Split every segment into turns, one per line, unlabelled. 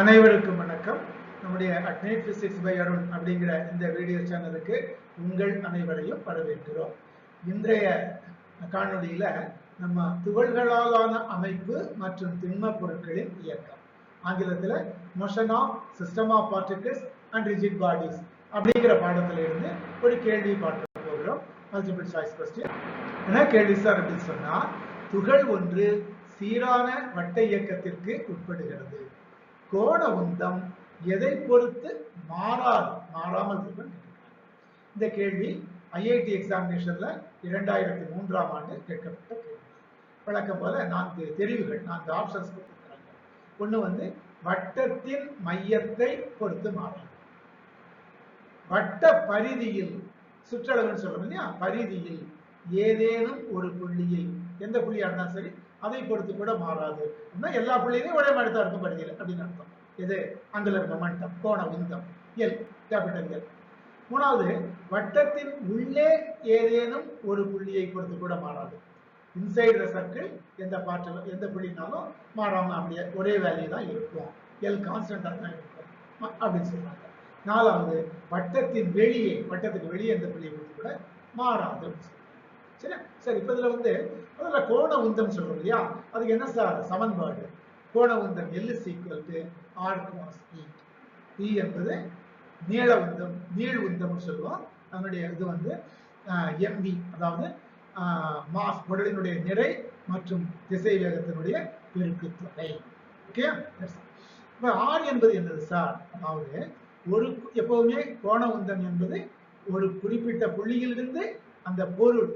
அனைவருக்கும் வணக்கம். நம்முடைய அட்னைட் பிசிக்ஸ் பை அருண் அப்படிங்கிற இந்த வீடியோ சேனலுக்கு உங்கள் அனைவரையும் வரவேற்கிறோம். இன்றைய காணொளியில நம்ம துகள்களாலான அமைப்பு மற்றும் திண்ம பொருட்களின் இயக்கம். ஆங்கிலத்தில் motion of system of particles and rigid bodies அப்படிங்கிற பாடத்துல இருந்து ஒரு கேள்வி பார்க்க போகிறோம். மல்டிபிள் சாய்ஸ் கொஸ்டின் என்ன கேள்வி சார் அப்படின்னு சொன்னா துகள் ஒன்று சீரான வட்ட இயக்கத்திற்கு உட்படுகிறது. கோண உந்தம் எதை பொறுத்து மாறாது? மாறாமல் இருக்கும் இந்த கேள்வி ஐஐடி எக்ஸாமினேஷன்ல இரண்டாயிரத்தி மூன்றாம் ஆண்டு கேட்கப்பட்ட கேள்வி. வழக்கம் போல நான்கு தெரிவுகள் நான்கு ஆப்ஷன்ஸ் கொடுத்துருக்காங்க ஒன்று வந்து வட்டத்தின் மையத்தை பொறுத்து மாறாது. வட்ட பரிதியில் சுற்றளவுன்னு சொல்றோம் இல்லையா? பரிதியில் ஏதேனும் ஒரு புள்ளியை எந்த புள்ளியா இருந்தாலும் சரி அதை பொறுத்து கூட மாறாது. அப்படின்னா எல்லா புள்ளியிலையும் ஒரே மாதிரி தான் இருக்கும் பரிதியில் அப்படின்னு அர்த்தம். எது? அங்குலர் மொமெண்டம் கோண உந்தம் எல் கேபிட்டல் எல். மூணாவது வட்டத்தின் உள்ளே ஏதேனும் ஒரு புள்ளியை பொறுத்து கூட மாறாது. இன்சைடு சர்க்கிள் எந்த பாட்டில் எந்த புள்ளினாலும் மாறாம அப்படியே ஒரே வேல்யூ தான் இருக்கும். எல் கான்ஸ்டன்டா தான் இருக்கும் அப்படின்னு சொல்றாங்க. நாலாவது வட்டத்தின் வெளியே வட்டத்துக்கு வெளியே எந்த புள்ளியை பொறுத்து கூட மாறாது. அப்படின்னு சரியா? சரி இப்ப இதுல வந்து அதில் கோண உந்தம் சொல்றோம் இல்லையா? அதுக்கு என்ன சார் சமன்பாடு? கோண உந்தம் L is equal to R cross இ இ என்பது நீள உந்தம் நீள் உந்தம்னு சொல்லுவோம். அதனுடைய இது வந்து எம்வி அதாவது மாஸ் உடலினுடைய நிறை மற்றும் திசை வேகத்தினுடைய பெருக்குத்தொகை ஓகே இப்ப ஆர் என்பது என்னது சார் அதாவது ஒரு எப்போதுமே கோண உந்தம் என்பது ஒரு குறிப்பிட்ட புள்ளியிலிருந்து அந்த பொருள்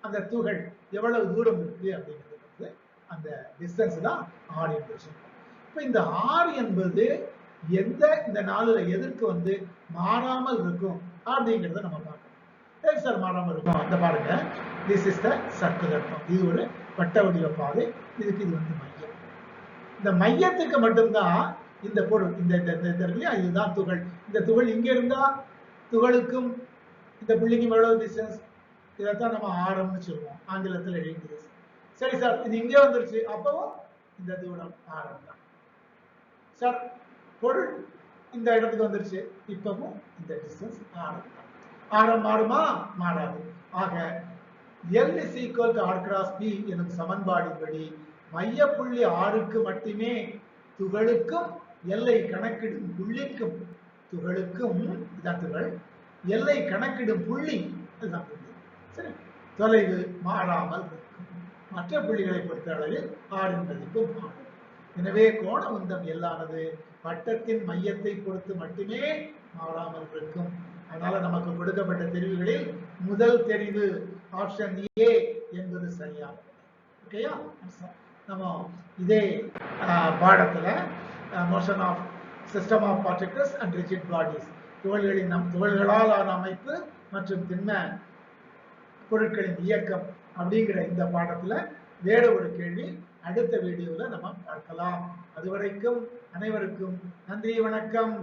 அந்த துகள் எவ்வளவு தூரம் இருக்குது அப்படிங்கிறது வந்து அந்த டிஸ்டன்ஸ் தான் ஆர் என்று சொல்றோம். இப்ப இந்த ஆர் என்பது எந்த இந்த நாளில் எதற்கு வந்து மாறாமல் இருக்கும் அப்படிங்கிறத நம்ம பார்க்கணும். சார் மாறாமல் இருக்கும்? அந்த பாருங்க. திஸ் இஸ் த சர்க்குலர் இது ஒரு வட்ட வடிவ பாதை. இதுக்கு இது வந்து மையம். இந்த மையத்துக்கு மட்டும்தான் இந்த பொருள். இந்த இந்த இந்த- இல்லையா இதுதான் துகள். இந்த துகள் இங்க இருந்தா துகளுக்கும் இந்த புள்ளிக்கும் எவ்வளவு டிஸ்டன்ஸ் இதைத்தான் நம்ம ஆரம்னு சொல்லுவோம். ஆங்கிலத்தில் இங்கிலீஷ் சரி சார் இது இங்கே வந்துருச்சு. அப்பவும் இந்த தூரம் ஆரம் தான் சார் பொருள் இந்த இடத்துக்கு வந்துருச்சு. இப்பவும் இந்த டிஸ்டன்ஸ் ஆரம் தான் ஆரம் மாறுமா? மாறாது. ஆக L is equal to R cross P எனும் சமன்பாடின்படி மையப்புள்ளி ஆறுக்கு மட்டுமே துகளுக்கும் எல்லை கணக்கிடும் புள்ளிக்கும் துகளுக்கும் இதான் துகள் எல்லை கணக்கிடும் புள்ளி இதுதான் புள்ளி. சரி தொலைவு மாறாமல் இருக்கும் மற்ற புள்ளிகளை பொறுத்த அளவில் ஆடின் மதிப்பு மாறும் எனவே கோண உந்தம் எல்லானது வட்டத்தின் மையத்தை பொறுத்து மட்டுமே மாறாமல் இருக்கும் அதனால நமக்கு கொடுக்கப்பட்ட தெரிவுகளில் முதல் தெரிவு ஆப்ஷன் ஏ என்பது சரியானது. ஓகேயா நம்ம இதே பாடத்துல motion of system of particles and rigid bodies துகள்களின் நம் துகள்களால் ஆன அமைப்பு மற்றும் திண்ம பொருட்களின் இயக்கம் அப்படிங்கிற இந்த பாடத்துல வேற ஒரு கேள்வி அடுத்த வீடியோவில் நம்ம பார்க்கலாம். அதுவரைக்கும் அனைவருக்கும் நன்றி வணக்கம்.